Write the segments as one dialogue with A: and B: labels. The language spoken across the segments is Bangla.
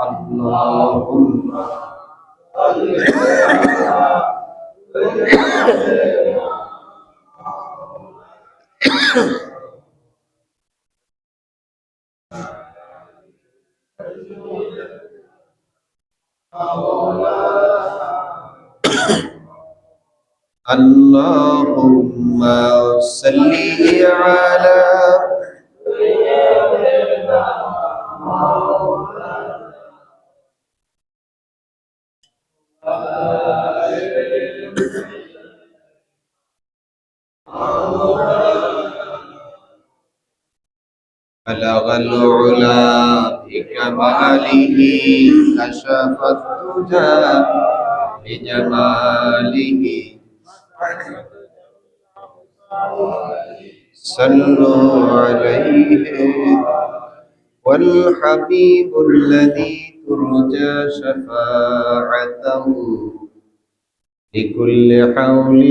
A: اللهم اللهم صل على بلغ العلا. بكماله كشف الدجى. بجماله صلوا عليه. والحبيب الذي ترجى شفاعته. لكل حول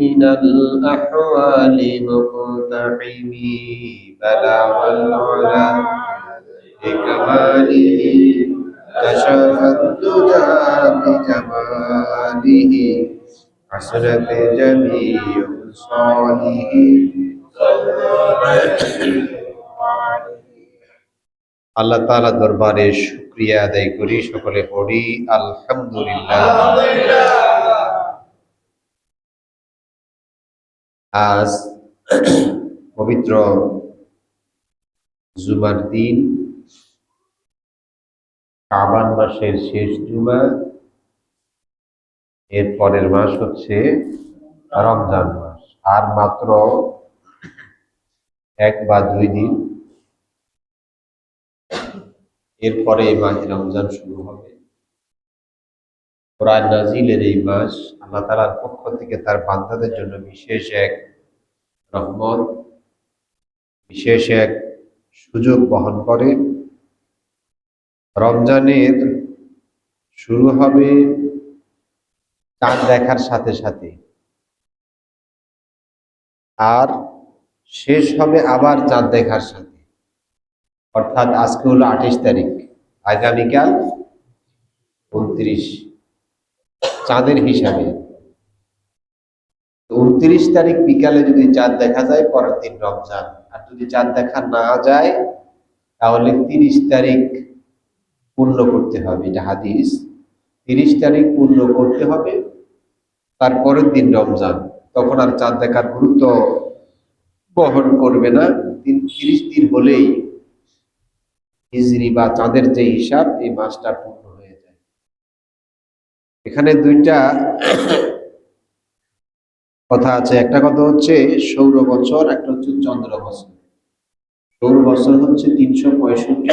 A: من الأحوال مقتحم بلغ العلا بكماله كشف الدجى بجماله حسنت جميع صالح আল্লাহ তাআলা দরবারে শুকরিয়া আদায় করি সকলে পড়ি আলহামদুলিল্লাহ আজ পবিত্র জুমার দিন। কাবান মাসের শেষ জুমা। এর পরের মাস হচ্ছে রমজান মাস। আর মাত্র এক বা দুই দিন। এরপরে এই মাহে রমজান শুরু হবে। কোরআন নাজিলের এই মাস আল্লাহ তালার পক্ষ থেকে তার বান্দাদের জন্য বিশেষ এক রহমত, বিশেষ এক সুযোগ বহন করে। রমজানের শুরু হবে চাঁদ দেখার সাথে সাথে। আর শেষ হবে আবার চাঁদ দেখার সাথে। অর্থাৎ আজকে হলো আঠাশ তারিখ। আগামীকাল উনত্রিশ। চাঁদের হিসাবে। উনত্রিশ তারিখ বিকালে যদি চাঁদ দেখা যায়, পরের দিন রমজান। আর যদি চাঁদ দেখা না যায়, তাহলে তিরিশ তারিখ পূর্ণ করতে হবে, এটা হাদিস। তিরিশ তারিখ পূর্ণ করতে হবে তারপরের দিন রমজান। তখন আর চাঁদ দেখার গুরুত্ব বহন করবে না। তিরিশ দিন হলেই হিজরি বা চাঁদের যে হিসাব, এই মাসটা পূর্ণ এখানে দুইটা কথা আছে। একটা কথা হচ্ছে সৌর বছর, একটা হচ্ছে চন্দ্র বছর। সৌর বছর হচ্ছে তিনশো পঁয়ষট্টি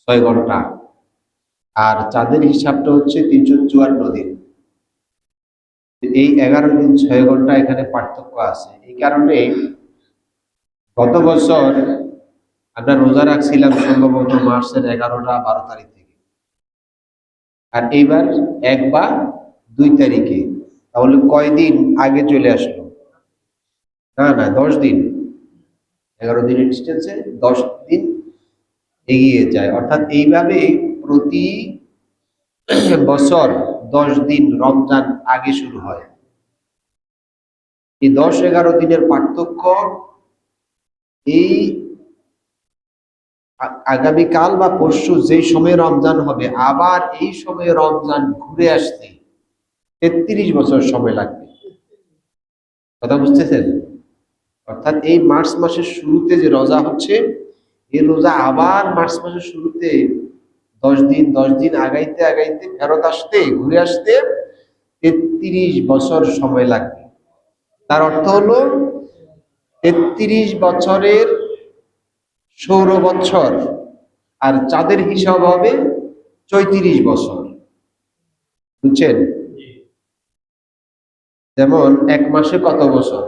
A: ছয় ঘণ্টা। আর চাঁদের হিসাবটা হচ্ছে তিনশো চুয়ান্ন দিন। এই এগারো দিন ছয় ঘণ্টা এখানে পার্থক্য আছে। এই কারণে গত বছর আমরা রোজা রাখছিলাম সম্ভবত মার্চের এগারোটা, বারো তারিখ। আর এইবার এক বা দুই তারিখে। তাহলে কয়দিন আগে চলে আসলো? না না, দশ দিন। এগারো দিনের ডিস্টেন্সে দশ দিন এগিয়ে যায়। অর্থাৎ এইভাবে প্রতি বছর দশ দিন রমজান আগে শুরু হয়। এই দশ এগারো দিনের পার্থক্য এই আগামীকাল বা পরশু যেই সময়ে রমজান হবে, আবার এই সময়ে রমজান ঘুরে আসতে তেত্রিশ বছর সময় লাগবে। কথা বুঝতেছেন? অর্থাৎ এই মার্চ মাসের শুরুতে যে রোজা হচ্ছে, এই রোজা আবার মার্চ মাসের শুরুতে দশ দিন দশ দিন আগাইতে আগাইতে ফেরত আসতে, ঘুরে আসতে তেত্রিশ বছর সময় লাগবে। তার অর্থ হলো তেত্রিশ বছরের সৌর বছর আর চাঁদের হিসাব হবে চৈত্রিশ বছর। বুঝছেন? যেমন এক মাসে কত বছর?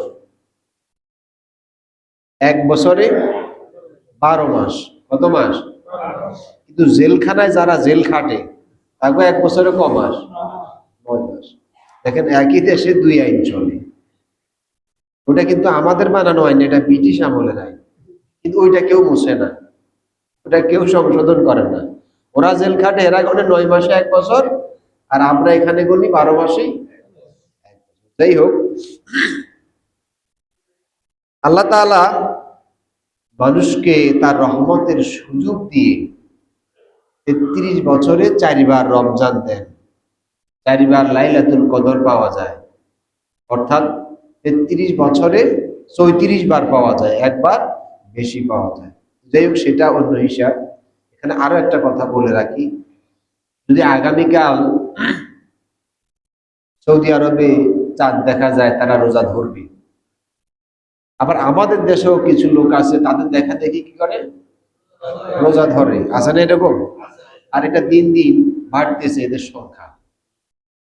A: এক বছরে বারো মাস। কত মাস? কিন্তু জেলখানায় যারা জেল খাটে তাকে এক বছরে ক মাস? নয় মাস। দেখেন একই দেশে দুই আইন চলে। ওটা কিন্তু আমাদের বানানো আইন এটা ব্রিটিশ আমলের আইন কিন্তু ওইটা কেউ মুছে না। ওটা কেউ সংশোধন করে না। ওরা জেল খাটে, এরা গনে নয় মাসে এক বছর, আর আমরা এখানে গনি বারো বছর। যাই হোক। আল্লাহ তাআলা মানুষকে তার রহমতের সুযোগ দিয়ে তেত্রিশ বছরে চারিবার রমজান দেন। চারিবার লাইলাতুল কদর পাওয়া যায়। অর্থাৎ তেত্রিশ বছরে চৌত্রিশ বার পাওয়া যায়। একবার বেশি পাওয়া যায়। যাই হোক সেটা অন্য হিসাব। এখানে আরও একটা কথা বলে রাখি। যদি আগামীকাল সৌদি আরবে চাঁদ দেখা যায়, তারা রোজা ধরবে। আবার আমাদের দেশেও কিছু লোক আছে, তাদের দেখা দেখি কি করে? রোজা ধরে। আছে না এরকম? আর এটা দিন দিন বাড়তেছে এদের সংখ্যা।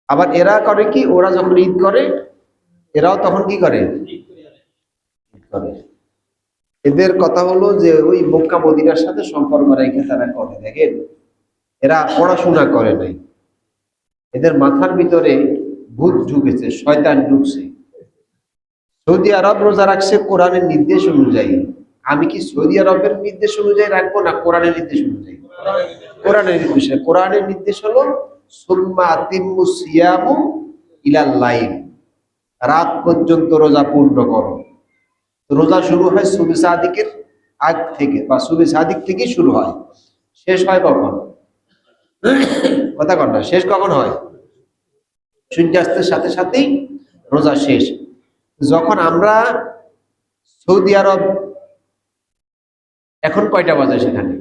A: আবার এরা করে কি? ওরা যখন ঈদ করে, এরাও তখন কি করে? ঈদ করে। এদের কথা হলো যে ওই মক্কা মদিনার সাথে সম্পর্ক রেখে তারা করে। দেখেন, এরা পড়াশোনা করে নাই। এদের মাথার ভিতরে ভূত ঢুকেছে, শয়তান ঢুকছে। সৌদি আরব রোজা রাখছে কোরআনের নির্দেশ অনুযায়ী। আমি কি সৌদি আরবের নির্দেশ অনুযায়ী রাখব না কোরআনের নির্দেশ অনুযায়ী? কোরআনের নির্দেশ কোরআনের নির্দেশ হলো আতিম্মু সিয়ামু ইলাল রাত পর্যন্ত রোজা পূর্ণ করো। রোজা শুরু হয় সুবি সাদিকের আগ থেকে বা সুবি সাদিক থেকেই শুরু হয়। শেষ হয় কখন? কথা কন শেষ কখন হয়? সূর্যাস্তের সাথে সাথেই রোজা শেষ। যখন আমরা সৌদি আরব, এখন কয়টা বাজে সেখানে?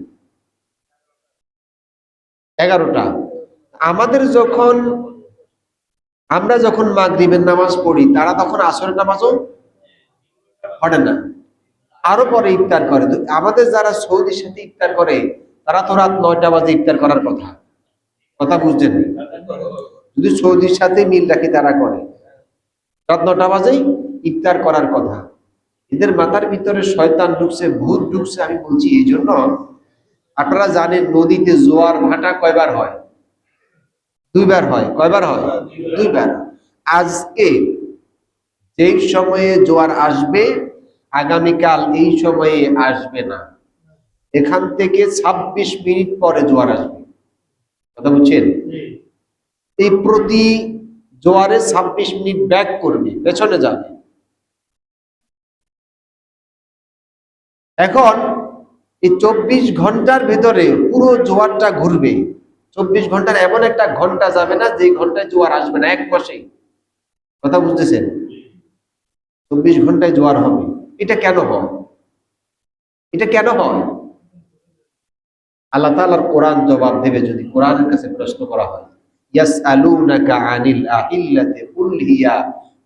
A: এগারোটা। আমাদের যখন, আমরা যখন মাগরিবের নামাজ পড়ি, তারা তখন আসরের নামাজও পড়ে না। আরও পরে ইফতার করে। আমাদের যারা সৌদির সাথে ইফতার করে, তারা তো রাত নয়টা বাজে ইফতার করার কথা। কথা বুঝছেন? যদি সৌদির সাথে মিল রাখি তারা করে। রাত নটা বাজেই ইফতার করার কথা। এদের মাথার ভিতরে শয়তান ঢুকছে, ভূত ঢুকছে, আমি বলছি এই জন্য আপনারা জানেন নদীতে জোয়ার ভাটা কয়বার হয়? দুইবার হয়। কয়বার হয়? দুইবার। আজকে যেই সময়ে জোয়ার আসবে আগামীকাল এই সময়ে আসবে না। এখান থেকে ২৬ মিনিট পরে জোয়ার আসবে। কথা বুঝছেন? এই প্রতি জোয়ারে ২৬ মিনিট ব্যাক করবে পেছনে যাবে। এখন এই চব্বিশ ঘণ্টার ভেতরে পুরো জোয়ারটা ঘুরবে। চব্বিশ ঘণ্টার এমন একটা ঘণ্টা যাবে না যে ঘন্টায় জোয়ার আসবে না এক মাসেই। কথা বুঝতেছেন? চব্বিশ ঘন্টায় জোয়ার হবে। এটা কেন হয়? এটা কেন হয়? আল্লাহ তাআলার কোরআন জবাব দেবে যদি কোরআনের কাছে প্রশ্ন করা হয়। ইয়াসআলুনাকা আনিল আহিল্লাতি কুল হিয়া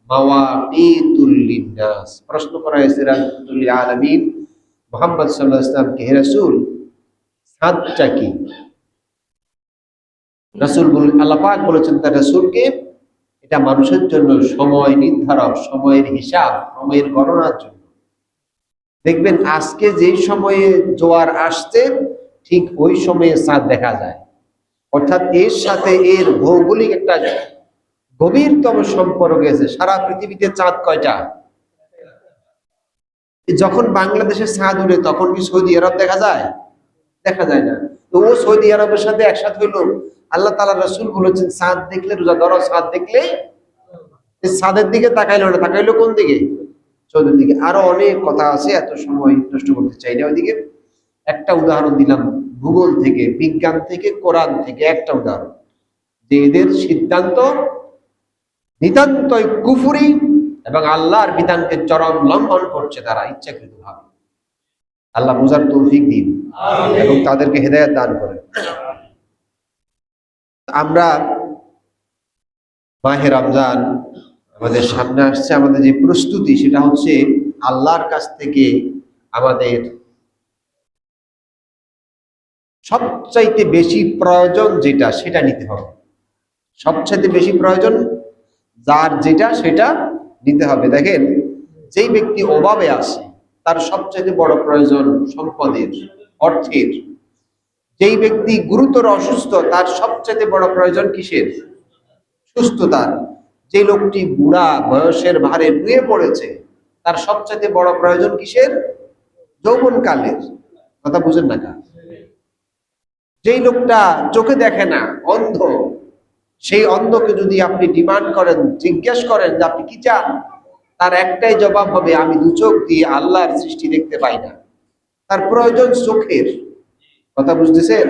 A: মাওয়াকিতুল প্রশ্ন করা হয়েছে, রাহমাতুল আলামিন মুহাম্মদ সাল্লাল্লাহু আলাইহি ওয়াসাল্লামকে হে রাসূল? সাতটা কি? রাসূল বল, আল্লাহ বলেছেন, তার রাসূলকে এটা মানুষের জন্য সময় নির্ধারক, সময়ের হিসাব, সময়ের গণনার জন্য। দেখবেন আজকে যেই সময়ে জোয়ার আসছে, ঠিক ওই সময়ে চাঁদ দেখা যায়। অর্থাৎ এর সাথে এর ভৌগোলিক একটা গভীরতম সম্পর্ক আছে সারা পৃথিবীতে চাঁদ কয়টা? যখন বাংলাদেশে চাঁদ উঠে, তখন কি সৌদি আরব দেখা যায়? দেখা যায় না। তো ও সৌদি আরবের সাথে একসাথে হইল। আল্লাহ তালা রসুল বলেছেন সাঁত দেখলে রোজা ধরো চাঁদ দেখলে চাঁদের দিকে তাকাইলো না তাকাইলো কোন দিকে? চৌধুরীর দিকে। আরও অনেক কথা আছে এত সময় নষ্ট করতে চাই না ওইদিকে। একটা উদাহরণ দিলাম ভূগোল থেকে বিজ্ঞান থেকে কোরআন থেকে একটা উদাহরণ। যে এদের সিদ্ধান্ত নিতান্তই কুফুরি এবং আল্লাহর বিধানকে চরম লঙ্ঘন করছে তারা ইচ্ছাকৃত ভাবে আল্লাহ বুঝার তৌফিক দিন। এবং তাদেরকে হেদায়ত দান করেন। আমরা মাহে রমজান আমাদের সামনে আসছে, আমাদের যে প্রস্তুতি সেটা হচ্ছে আল্লাহর কাছ থেকে আমাদের সবচাইতে বেশি প্রয়োজন যেটা সেটা নিতে হবে। সবচাইতে বেশি প্রয়োজন যার যেটা সেটা নিতে হবে। দেখেন, যেই ব্যক্তি অভাবে আছে, তার সবচাইতে বড় প্রয়োজন সম্পদের, অর্থের। যেই ব্যক্তি গুরুতর অসুস্থ, তার সবচাইতে বড় প্রয়োজন কিসের? সুস্থতার যে লোকটি বুড়া, বয়সের ভারে নুয়ে পড়েছে, তার সবচাইতে বড় প্রয়োজন কিসের? যৌবনকালের। কথা বুঝেন না যেই লোকটা চোখে দেখে না, অন্ধ, সেই অন্ধকে যদি আপনি ডিমান্ড করেন, জিজ্ঞেস করেন যে আপনি কি চান, তার একটাই জবাব হবে, আমি দু চোখ দিয়ে আল্লাহর সৃষ্টি দেখতে পাই না। তার প্রয়োজন চোখের। কথা বুঝতেছেন?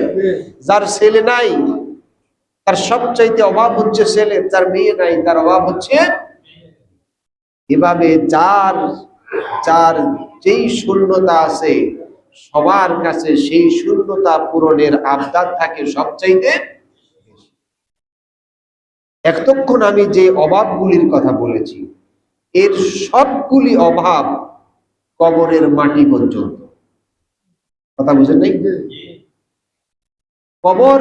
A: যার ছেলে নাই, তার সবচাইতে অভাব হচ্ছে ছেলে, যার মেয়ে নাই, তার অভাব হচ্ছে এভাবে যার যার যেই শূন্যতা আছে, সবার কাছে সেই শূন্যতা পূরণের আবদার থাকে সবচাইতে। এতক্ষণ আমি যে অভাবগুলির কথা বলেছি, এর সবগুলি অভাব কবরের মাটি পর্যন্ত। কথা বুঝেন নাই? কবর,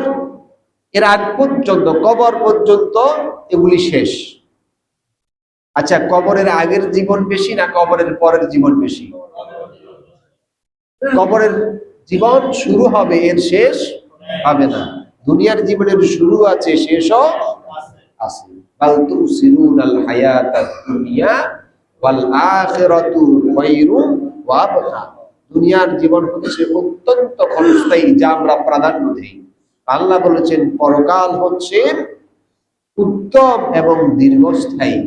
A: এর আগ পর্যন্ত, কবর পর্যন্ত এগুলি শেষ। আচ্ছা কবরের আগের জীবন বেশি না কবরের পরের জীবন বেশি? কবরের জীবন শুরু হবে, এর শেষ হবে না। দুনিয়ার জীবনের শুরু আছে, শেষও আছে। বাল তুসিরুনাল হায়াতাদ দুনিয়া ওয়াল আখিরাতু ওয়া আবকা। দুনিয়ার জীবন হচ্ছে অত্যন্ত ক্ষণস্থায়ী, যা আমরা প্রাধান্য দেই। আল্লাহ বলেছেন, পরকাল হচ্ছে উত্তম এবং দীর্ঘস্থায়ী।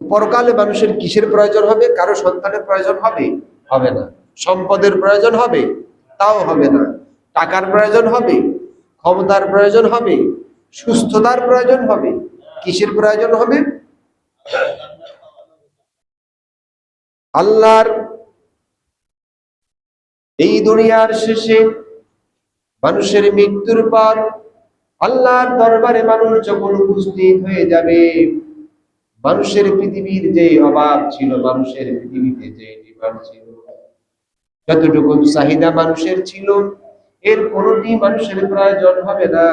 A: পরকালে মানুষের কিসের প্রয়োজন হবে? কারও সন্তানের প্রয়োজন হবে? হবে না। সম্পদের প্রয়োজন হবে? তাও হবে না। টাকার প্রয়োজন হবে? ক্ষমতার প্রয়োজন হবে? সুস্থতার প্রয়োজন হবে? কিসের প্রয়োজন হবে? আল্লাহর এই দুনিয়ার শেষে মানুষের মৃত্যুর পর আল্লাহর দরবারে মানুষ যখন উপস্থিত হয়ে যাবে, মানুষের পৃথিবীর যে অভাব ছিল, মানুষের পৃথিবীতে যে ডিমান্ড ছিল, যতটুকু চাহিদা মানুষের ছিল, এর কোনটি মানুষের প্রয়োজন হবে না,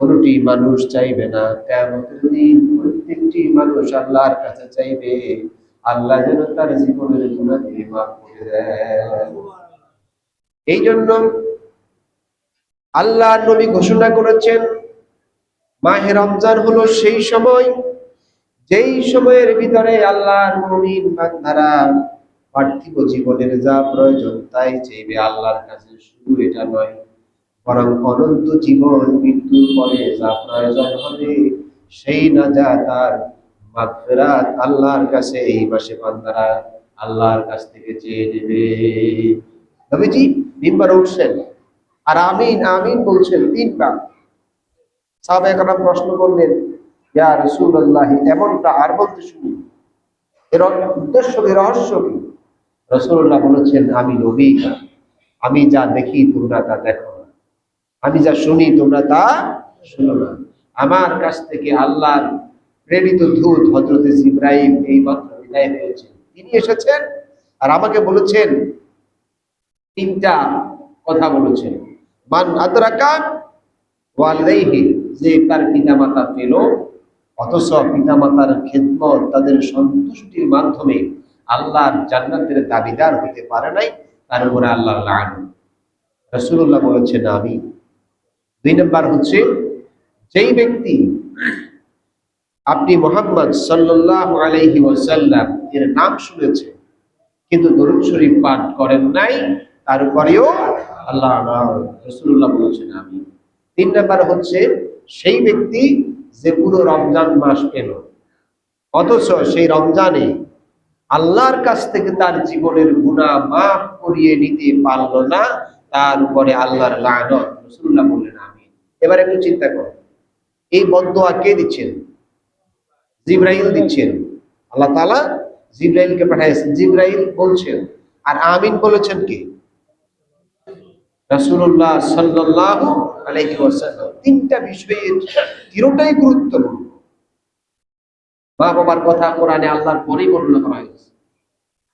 A: কোনটি মানুষ চাইবে না। প্রত্যেকটি মানুষ আল্লাহর কাছে চাইবে, আল্লাহ যেন তার জীবনের গুণাগুলি মাফ করে দেয় এই জন্য আল্লাহ নবী ঘোষণা করেছেন, মাহে রমজান হলো সেই সময়, যেই সময়ের ভিতরে আল্লাহর মুমিন বান্দারা পার্থিব জীবনের যা প্রয়োজন তাই চাইবে আল্লাহর কাছে শুধু এটা নয়, বরং অনন্ত জীবন মৃত্যুর পরে যা প্রয়োজন হবে সেই না যা তার মাগফিরাত আল্লাহর কাছে এই মাসে বান্দারা আল্লাহর কাছ থেকে চেয়ে নেবে। নবীজি, মিম্বারে উঠছেন। আর আমিন আমিন বলছেন তিনবার। সাহাবা একরাম প্রশ্ন করলেন, ইয়া এমনটা আর বলতে শুনি। এর উদ্দেশ্য কি রহস্য কি? রাসূলুল্লাহ বলেছেন, আমি নবী আমি যা দেখি, তোমরা তা দেখো না। আমি যা শুনি, তোমরা তা শুনো না। আমার কাছ থেকে আল্লাহর প্রেরিত দূত হযরতে ইব্রাহিম এই মাত্র বিদায় হয়েছেন তিনি এসেছেন আর আমাকে বলেছেন, তিনটা কথা বলেছেন। মান আদরাকা ওয়ালাইহি, যে তার পিতামাতা পেল, অথচ পিতামাতার খেদমত তাদের সন্তুষ্টির মাধ্যমে আল্লাহর জান্নাতের দাবিদার হতে পারে নাই, তার উপরে আল্লাহ রসুল্লাহ বলেছেন আমি দুই নম্বর হচ্ছে, যেই ব্যক্তি আপনি মোহাম্মদ সাল্লাহ আলাইহি ওয়াসাল্লাম, এর নাম শুনেছে কিন্তু দরুদ শরীফ পাঠ করেন নাই তার উপরেও আল্লাহ রসুল্লাহ বলেছেন, আমি। তিন নাম্বার হচ্ছে, সেই ব্যক্তি যে পুরো রমজান মাস পেল, অথচ সেই রমজানে আল্লাহর কাছ থেকে তার জীবনের গুণা মাফ করিয়ে নিতে পারল না, তার উপরে আল্লাহর লানত। বললেন আমি এবার একটু চিন্তা করো, এই বদোয়া কে দিচ্ছেন? জিব্রাইল দিচ্ছেন। আল্লাহ তালা জিব্রাইলকে পাঠাইছেন জিব্রাইল বলছেন, আর আমিন বলেছেন কে? রাসূলুল্লাহ সাল্লাল্লাহু আলাইহি ওয়াসাল্লাম। তিনটা বিষয়ের তিনটাই গুরুত্বপূর্ণ। মা বাবার কথা কোরআনে আল্লাহর পরেই বর্ণনা করা হয়েছে।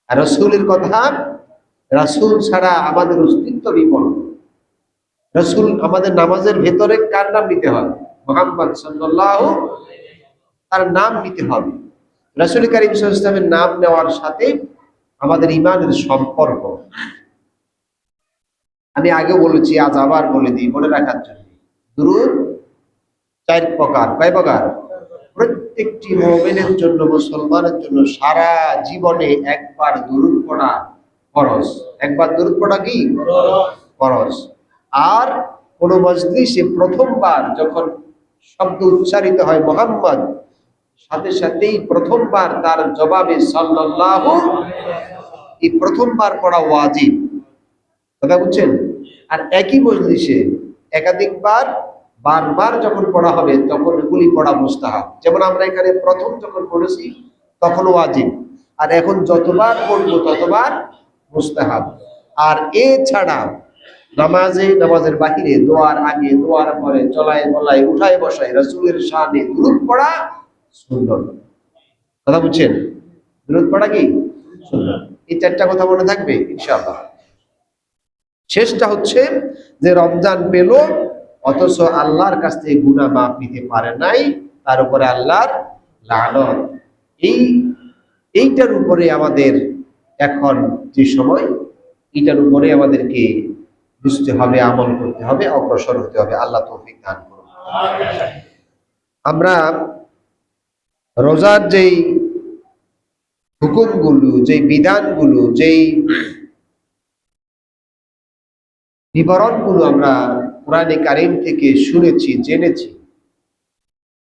A: আর রাসূলের কথা রাসূল ছাড়া আমাদের অস্তিত্ব বিপন্ন। রসুল আমাদের নামাজের ভেতরে কার নাম নিতে হবে? মোহাম্মদ সাল্লাহ তার নাম নিতে হবে। রসুল করিম ইসলামের নাম নেওয়ার সাথে আমাদের ইমানের সম্পর্ক। আমি আগে বলেছি, আজ আবার বলে দিই, মনে রাখার জন্য। দুরুদ, চার প্রকার। কয় প্রকার? প্রত্যেকটি মোমেনের জন্য, মুসলমানের জন্য সারা জীবনে একবার দুরুদ পড়া ফরজ। একবার দুরুদ পড়া কি? ফরজ। আর কোন মজলিসে প্রথমবার যখন শব্দ উচ্চারিত হয় মোহাম্মদ, সাথে সাথেই প্রথমবার তার জবাবে সাল্লাল্লাহু এই প্রথমবার পড়া ওয়াজিব। কথা বুঝছেন? আর একই মজলিসে একাধিকবার, বারবার যখন পড়া হবে, তখন এগুলি পড়া মুস্তাহাব। যেমন আমরা এখানে প্রথম যখন পড়েছি তখন ওয়াজিব। আর এখন যতবার পড়ব, ততবার মুস্তাহাব। আর এছাড়া নামাজে, নামাজের বাহিরে, দোয়ার আগে, দোয়ার পরে, চলায়, বলায়, উঠায়, বসায়, রসুলের সামনে দুরুদ পড়া সুন্দর কথা বুঝছেন? দুরুদ পড়া কি? সুন্দর এই চারটা কথা মনে থাকবে, ইনশাআল্লাহ। শেষটা হচ্ছে যে রমজান পেল, অথচ আল্লাহর কাছ থেকে গুণা মাপ নিতে পারে নাই, তার উপরে আল্লাহর লানত। এই, এইটার উপরে আমাদের এখন যে সময়, এটার উপরে আমাদেরকে বুঝতে হবে, আমল করতে হবে, অগ্রসর হতে হবে। আল্লাহ তৌফিক দান করুন। আমরা রোজার যেই হুকুমগুলো, যেই বিধানগুলো, যেই বিবরণগুলো আমরা কোরআনে কারিম থেকে শুনেছি, জেনেছি।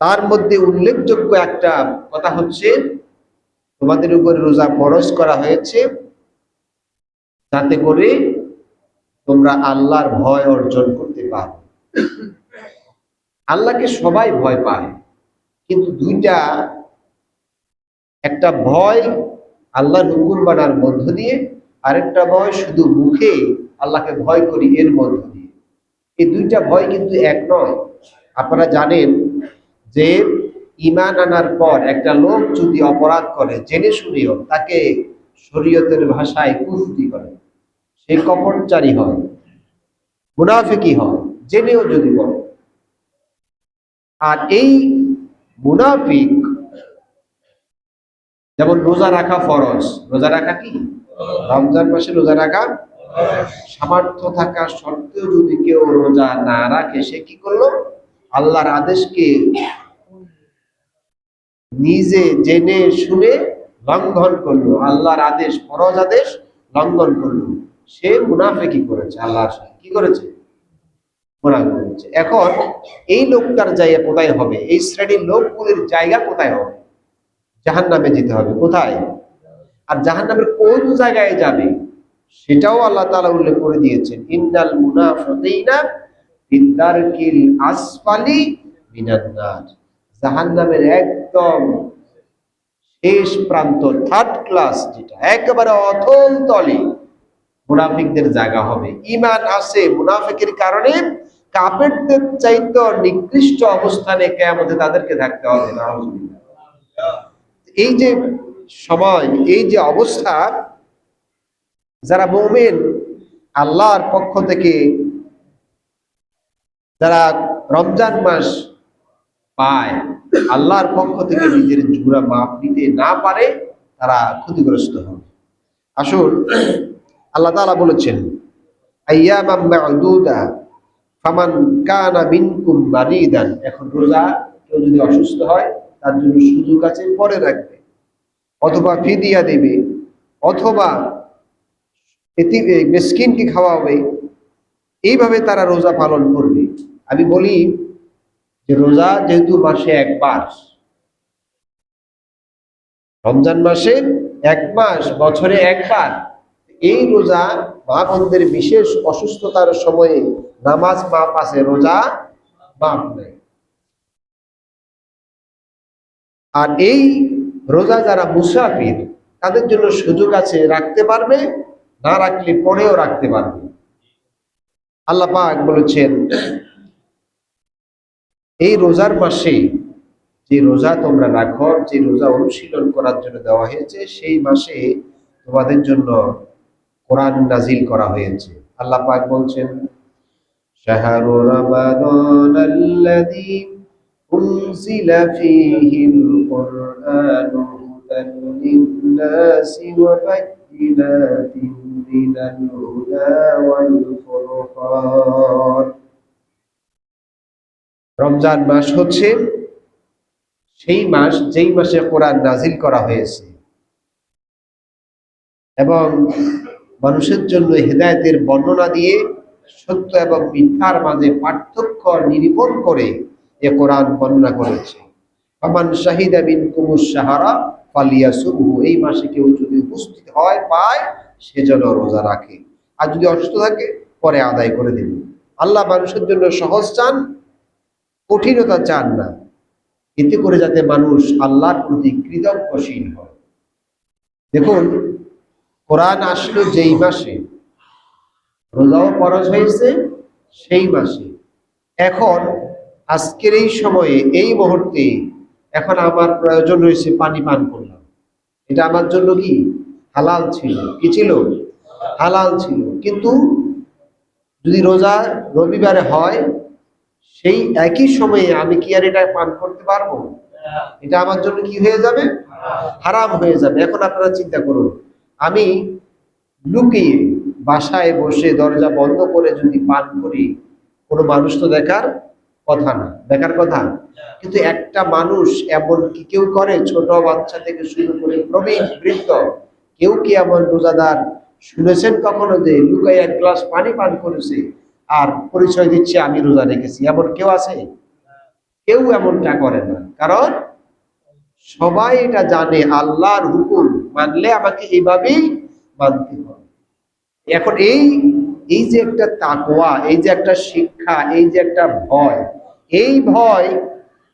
A: তার মধ্যে উল্লেখযোগ্য একটা কথা হচ্ছে, তোমাদের উপরে রোজা ফরজ করা হয়েছে, যাতে করে তোমরা আল্লাহর ভয় অর্জন করতে পারো। আল্লাহকে সবাই ভয় পায়, কিন্তু দুইটা, একটা ভয় আল্লাহর হুকুম বানার মধ্য দিয়ে, আরেকটা ভয় শুধু মুখে আল্লাহকে ভয় করি এর মধ্য দিয়ে। এই দুইটা ভয় কিন্তু এক নয়। আপনারা জানেন যে ইমান আনার পর একটা লোক যদি অপরাধ করে জেনে শুনেও তাকে শরীয়তের ভাষায় কুফরি করে। সে কপটচারী হয় মুনাফিকি হয় জেনেও যদি বলে। আর এই মুনাফিক যেমন রোজা রাখা ফরজ রোজা রাখা কি? রমজান মাসে রোজা রাখা সামর্থ্য থাকা সত্ত্বেও যদি কেউ রোজা না রাখে, সে কি করল? আল্লাহর আদেশকে নিজে জেনে শুনে লঙ্ঘন করল। আল্লাহর আদেশ, ফরজ আদেশ লঙ্ঘন করল। সে মুনাফে কি করেছে আল্লাহর সাথে। কি করেছে? করেছে। এখন এই লোকটার জায়গা কোথায় হবে? এই শ্রেণির লোকগুলির জায়গা কোথায় হবে? জাহান নামে যেতে হবে। কোথায়? আর জাহান নামের কোন জায়গায় যাবে? সেটাও আল্লাহ তাআলা উল্লেখ করে দিয়েছেন, ইন্নাল মুনাফিকিনা ফিদ্দারকিল আসফালি একদম শেষ প্রান্ত থার্ড ক্লাস যেটা, একেবারে অথল তলে মুনাফিকদের জায়গা হবে। ইমান আছে মুনাফিকের কারণে কাপেরদের চাইতে নিকৃষ্ট অবস্থানে কেয়ামতে তাদেরকে থাকতে হবে, নাউজুবিল্লাহ। এই যে সময়, এই যে অবস্থা যারা মোমেন, আল্লাহর পক্ষ থেকে যারা রমজান মাস পায়, আল্লাহর পক্ষ থেকে নিজের জুড়া মাপ নিতে না পারে, তারা ক্ষতিগ্রস্ত হবে। আসুন, আল্লাহ তাআলা বলেছেন ফামান কানা এখন রোজা কেউ যদি অসুস্থ হয়, তার জন্য সুযোগ আছে, পরে রাখবে। অথবা ফিদিয়া দেবে, অথবা এটি মেসকিনকে খাওয়াবে। এইভাবে তারা রোজা পালন করবে। আমি বলি যে রোজা যেহেতু মাসে একবার, রমজান মাসে এক মাস, বছরে একবার, এই রোজা মা বোনদের বিশেষ অসুস্থতার সময়ে নামাজ মাপ আছে, রোজা নেই। আর এই রোজা যারা মুসাফির, তাদের জন্য সুযোগ আছে, রাখতে পারবে না রাখলে পরেও রাখতে পারবে আল্লাহ পাক বলেছেন এই রোজার মাসে যে রোজা তোমরা রাখো যে রোজা অনুশীলন করার জন্য দেওয়া হয়েছে সেই মাসে তোমাদের জন্য কোরআন নাজিল করা হয়েছে আল্লাহ পাক বলছেন شهر رمضان الذي أنزل فيه القرآن هدى للناس وبينات من الهدى والفرقان রমজান মাস হচ্ছে সেই মাস যেই মাসে কোরআন নাজিল করা হয়েছে এবং মানুষের জন্য হেদায়েতের বর্ণনা দিয়ে সত্য এবং মিথ্যার মাঝে পার্থক্য নিরূপণ করে এ কোরআন বর্ণনা করেছে আমান শাহিদা বিন কুমুস সাহারা ফালিয়া সুবহু এই মাসে কেউ যদি উপস্থিত হয় পায় সে যেন রোজা রাখে। আর যদি অসুস্থ থাকে, পরে আদায় করে দেবে আল্লাহ মানুষের জন্য সহজ চান, কঠিনতা চান না। এতে করে যাতে মানুষ আল্লাহর প্রতি কৃতজ্ঞশীল হয়। দেখুন, কোরআন আসলো যেই মাসে, রোজাও ফরজ হয়েছে সেই মাসে। এখন, আজকের এই সময়ে, এই মুহূর্তে, এখন আমার প্রয়োজন হয়েছে পানি পান করলাম। এটা আমার জন্য কি? হালাল ছিল। কি ছিল? হালাল ছিল। কিন্তু যদি রোজা রবিবারে হয়, সেই একই সময়ে আমি কি আর এটা পান করতে পারব? এটা আমার জন্য কি হয়ে যাবে? হারাম হয়ে যাবে। এখন আপনারা চিন্তা করুন। আমি লুকিয়ে বাসায় বসে দরজা বন্ধ করে যদি পান করি, কোনো মানুষ তো দেখার কথা না। দেখার কথা। কিন্তু একটা মানুষ এমন কি কেউ করে, ছোট বাচ্চা থেকে শুরু করে প্রবীণ বৃদ্ধ কেউ কি এমন রোজাদার শুনেছেন কখনো যে লুকাই এক গ্লাস পানি পান করেছে আর পরিচয় দিচ্ছে, আমি রোজা রেখেছি এমন কেউ আছে? কেউ এমনটা করে না। কারণ সবাই এটা জানে, আল্লাহর হুকুম মানলে আমাকে এইভাবেই মানতে হবে। এখন এই এই যে একটা তাকোয়া এই যে একটা শিক্ষা, এই যে একটা ভয়, এই ভয়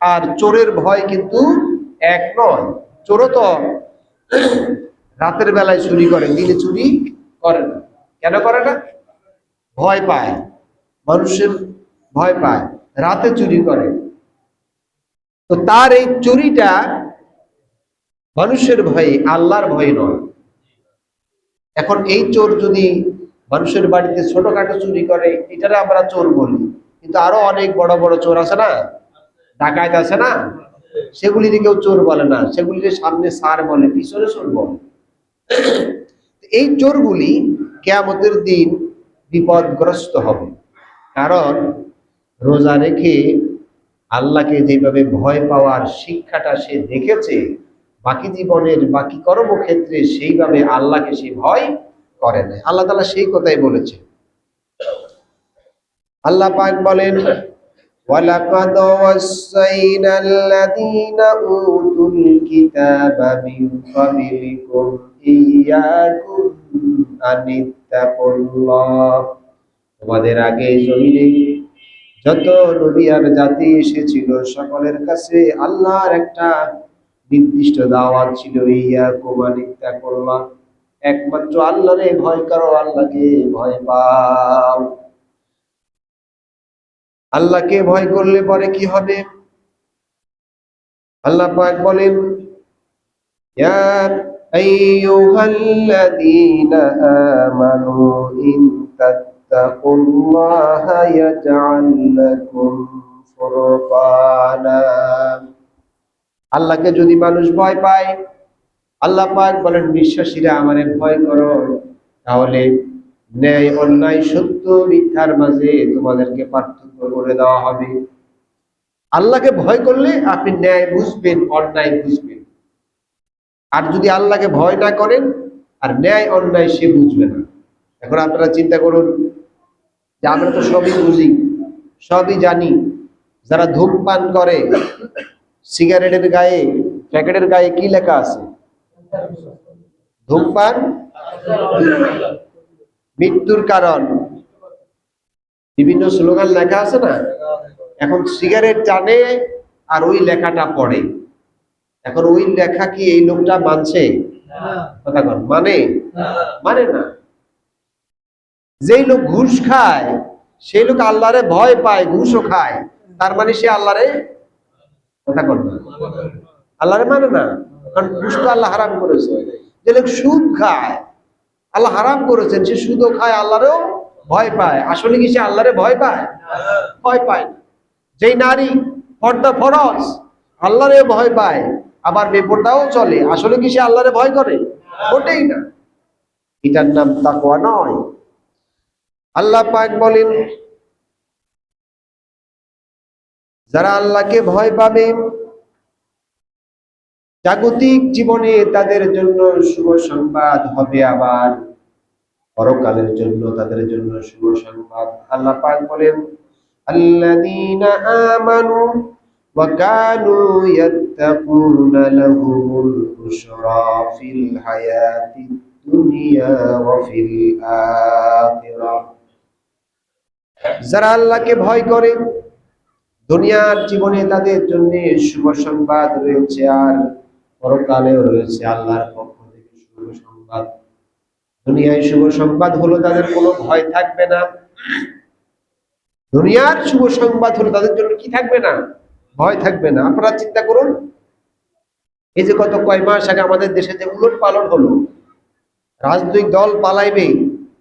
A: আর চোরের ভয় কিন্তু এক নয়। চোরও তো রাতের বেলায় চুরি করে দিনে চুরি করে না। কেন করে না? ভয় পায়। মানুষের ভয় পায়, রাতে চুরি করে। তো তার এই চুরিটা মানুষের ভয়ে, আল্লাহর ভয়ে নয়। এখন এই চোর যদি মানুষের বাড়িতে ছোটখাটো চুরি করে, এটারে আমরা চোর বলি। কিন্তু আরও অনেক বড় বড় চোর আছে না? ডাকাত আছে না? সেগুলিতে কেউ চোর বলে না। সেগুলিকে সামনে সার বলে, পিছনে চোর বলে। এই চোরগুলি কেয়ামতের দিন বিপদগ্রস্ত হবে। কারণ রোজা রেখে আল্লাহকে যেভাবে ভয় পাওয়ার শিক্ষাটা সে দেখেছে, বাকি জীবনের বাকি কর্মক্ষেত্রে সেইভাবে আল্লাহকে সে ভয় করে না আল্লাহ তালা সেই কথাই বলেছে আল্লাহ পাক বলেন وَلَقَدْ وَصَّيْنَا الَّذِينَ أُوتُوا الْكِتَابَ مِنْ قَبْلِكُمْ إِيَّاكُمْ أَنِ اتَّقُوا اللَّهَ তোমাদের আগে জমিনে যত নবী আর জাতি এসেছিল সকলের কাছে আল্লাহর একটা নির্দিষ্ট দাওয়াত ছিল ইয়া কুমানিত্যা করলাম একমাত্র আল্লাহরে ভয় করো আল্লাহকে ভয় পাও আল্লাহকে ভয় করলে পরে কি হবে? আল্লাহ পাক বলেন আল্লাহকে যদি মানুষ ভয় পায়, আল্লাহ পাক বলেন, বিশ্বাসীরা আমারে ভয় করো। তাহলে ন্যায়, অন্যায়, সত্য, মিথ্যার মাঝে তোমাদেরকে পার্থক্য করে দেওয়া হবে। আল্লাহকে ভয় করলে আপনি ন্যায় বুঝবেন, অন্যায় বুঝবেন। আর যদি আল্লাহকে ভয় না করেন, আর ন্যায়, অন্যায় সে বুঝবে না। এখন আপনারা চিন্তা করুন, যে আমরা তো সবই বুঝি, সবই জানি। যারা ধূমপান করে, সিগারেটের গায়ে, প্যাকেটের গায়ে কি লেখা আছে? ধূমপান? মৃত্যুর কারণ। বিভিন্ন স্লোগান লেখা আছে না? এখন সিগারেট টানে আর ওই লেখাটা পড়ে। এখন ওই লেখা কি এই লোকটা মানছে? মানে? মানে না। যেই লোক ঘুষ খায়, সেই লোক আল্লাহরে ভয় পায়, ঘুষও খায়। তার মানে সে আল্লাহরে কথা কন না। আল্লাহরে মানে না? কারণ ঘুষ তো আল্লাহ হারাম করেছে। যে লোক সুদ খায় আল্লাহ হারাম করেছেন, সে সুদও খায়, আল্লাহরেও ভয় পায়। আসলে কি সে আল্লাহরে ভয় পায়? ভয় পায় যেই নারী পর্দা ফরজ, আল্লাহরে ভয় পায়, আবার বেপর্দাও চলে। আসলে কি সে আল্লাহরে ভয় করে? ওটাই না। এটার নাম তাকওয়া নয়। আল্লাহ পাক বলেন, যারা আল্লাহকে ভয় পাবে জাগতিক জীবনে তাদের জন্য শুভ সংবাদ হবে আবার। পরকালের জন্য তাদের জন্য শুভ সংবাদ। আল্লাহ পাক বলেন, আল্লাযীনা আমানু ওয়া কানু ইয়াত্তাকুনা লাহুমুল বুশরা ফিল হায়াতিদ দুনিয়া ওয়া ফিল আখিরাহ যারা আল্লাহকে ভয় করে, দুনিয়ার জীবনে তাদের জন্য শুভ সংবাদ রয়েছে আর পরকালেও রয়েছে আল্লাহর পক্ষ থেকে শুভ সংবাদ। দুনিয়ায় শুভ সংবাদ হলো তাদের কোনো ভয় থাকবে না। দুনিয়ার শুভ সংবাদ হলো তাদের জন্য কি থাকবে না? ভয় থাকবে না। আপনারা চিন্তা করুন, এই যে গত কয় মাস আগে আমাদের দেশে যে উলট পালন হলো, রাজনৈতিক দল পালাইবে,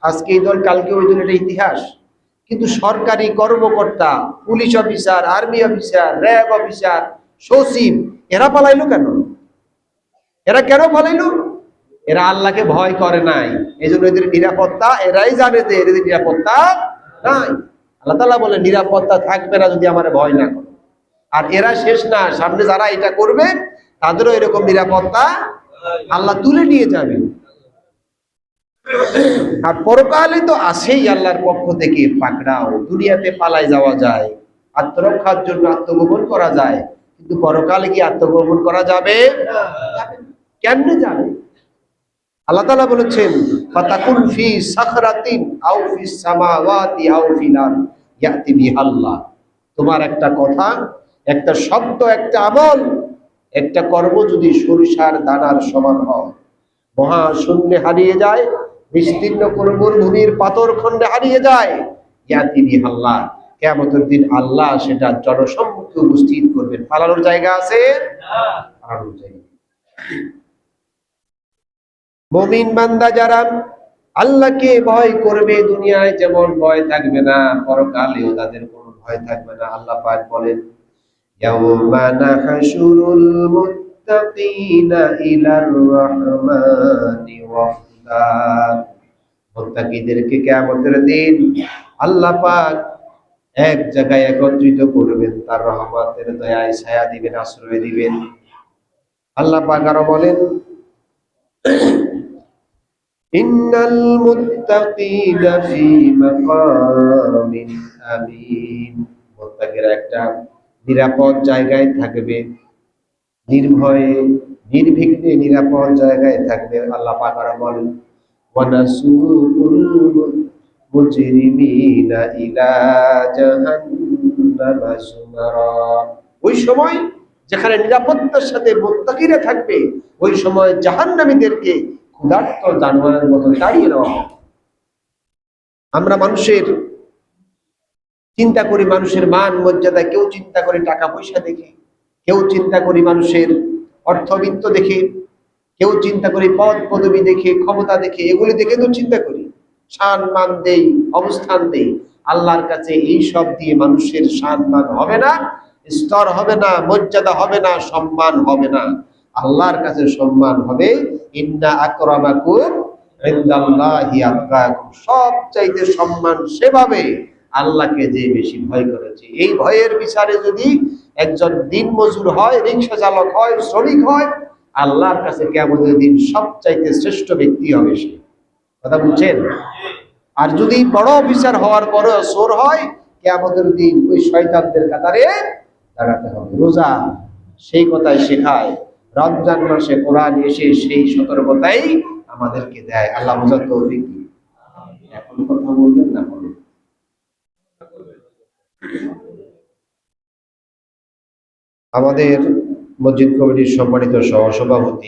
A: আজকে এই দল, কালকে ওই দল এটা ইতিহাস। কিন্তু সরকারি কর্মকর্তা, police officer, army officer, RAB officer, সচিব, এরা পালাইলো কেন? এরা কেন পালাইলো এরা আল্লাহকে ভয় করে নাই। এই জন্য এদের নিরাপত্তা, এরাই জানে যে এদের নিরাপত্তা নাই। আল্লাহ তালা বলে নিরাপত্তা থাকবে না যদি আমার ভয় না করে। আর এরা শেষ না। সামনে যারা এটা করবে, তাদেরও এরকম নিরাপত্তা আল্লাহ তুলে নিয়ে যাবে। আর পরকালে তো আসেই আল্লাহর পক্ষ থেকে পাকড়াও। দুনিয়াতে পালাই যাওয়া যায়, আত্মরক্ষার জন্য আত্মগোপন করা যায়। কিন্তু পরকালে কি আত্মগোপন করা যাবে? কেমনে যাবে আল্লাহ তাআলা বলেছেন ফাতাকুন ফি সাখরাতিন আও ফি সামাওয়াতি আও ফিল আরদ ইয়াতি বিহাল্লাহ। তোমার একটা কথা, একটা শব্দ, একটা আমল, একটা কর্ম যদি সরিষার দানার সমান হয়, মহাশূন্যে হারিয়ে যায়, বিস্তীর্ণ কোন মরুভূমির পাথর খণ্ডে হারিয়ে যায়, ইয়াতি বিহাল্লাহ। কেয়ামতের দিন আল্লাহ সেটা জনসম্মুখে উপস্থিত করবেন। পালানোর জায়গা আছে? পালানোর জায়গা। মমিন বান্দা যারা, আল্লাহকে ভয় করবে দুনিয়ায় যেমন ভয় থাকবে না, পরকালেও তাদের কোনো ভয় থাকবে না। আল্লাহ পাক বলেন, ইয়াউমা নাহশুরুল মুত্তাকিনা ইলার রহমানি ওয়াফদা মুত্তাকিদেরকে কিয়ামতের দিন আল্লাহ পাক এক জায়গায় একত্রিত করবেন, তার রহমতের দয়ায় ছায়া দিবেন, আশ্রয় দিবেন। আল্লাহ পাক আরও বলেন ইন্নাল মুত্তাকিনা ফি মাকামিন আমিন। মুত্তাকিরা একটা নিরাপদ জায়গায় থাকবে, নির্ভয়ে, নির্বিঘ্নে নিরাপদ জায়গায় থাকবে। আল্লাহ পাক আরও বলেন, ওয়ানাসুকুল মুজরিমিনা ইলা জাহান্নামা সুমারা। ওই সময় যেখানে নিরাপত্তার সাথে মুত্তাকিরা থাকবে, ওই সময় জাহান্নামীদেরকে ক্ষুধার্ত জানোয়ারের মতো তাড়িয়ে দেওয়া আমরা মানুষের চিন্তা করি মানুষের মান মর্যাদা, কেউ চিন্তা করে টাকা পয়সা দেখে, কেউ চিন্তা করি মানুষের অর্থবিত্ত দেখে, কেউ চিন্তা করি পদ পদবি দেখে, ক্ষমতা দেখে, এগুলি দেখে তো চিন্তা করি। শান মান দেই, অবস্থান দেই। আল্লাহর কাছে এই সব দিয়ে মানুষের শান মান হবে না, স্তর হবে না, মর্যাদা হবে না, সম্মান হবে না। আল্লাহর কাছে সম্মান হবে। ইন্না আকরামাকুম ইনদাল্লাহি আতকাকুম। সব চাইতে সম্মান সেভাবে আল্লাহকে যে বেশি ভয় করেছে। এই ভয়ের বিচারে যদি একজন দিন মজুর হয়, রিক্সা চালক হয়, শ্রমিক হয়, আল্লাহর কাছে কেমন দিন সব চাইতে শ্রেষ্ঠ ব্যক্তি হবে সে। কথা বুঝছেন? আর যদি বড় অফিসার হওয়ার পরে সোর হয় কেমতের দিন ওই শয়তানদের কাতারে দাঁড়াতে হবে। রোজা সেই কথাই শেখায়। রমজান মাসে কোরআন এসে সেই সতর্কতাই আমাদেরকে দেয় আল্লাহ বোঝার তৌফিক। এখন কথা বলবেন না বলুন আমাদের মসজিদ কমিটির সম্মানিত সহসভাপতি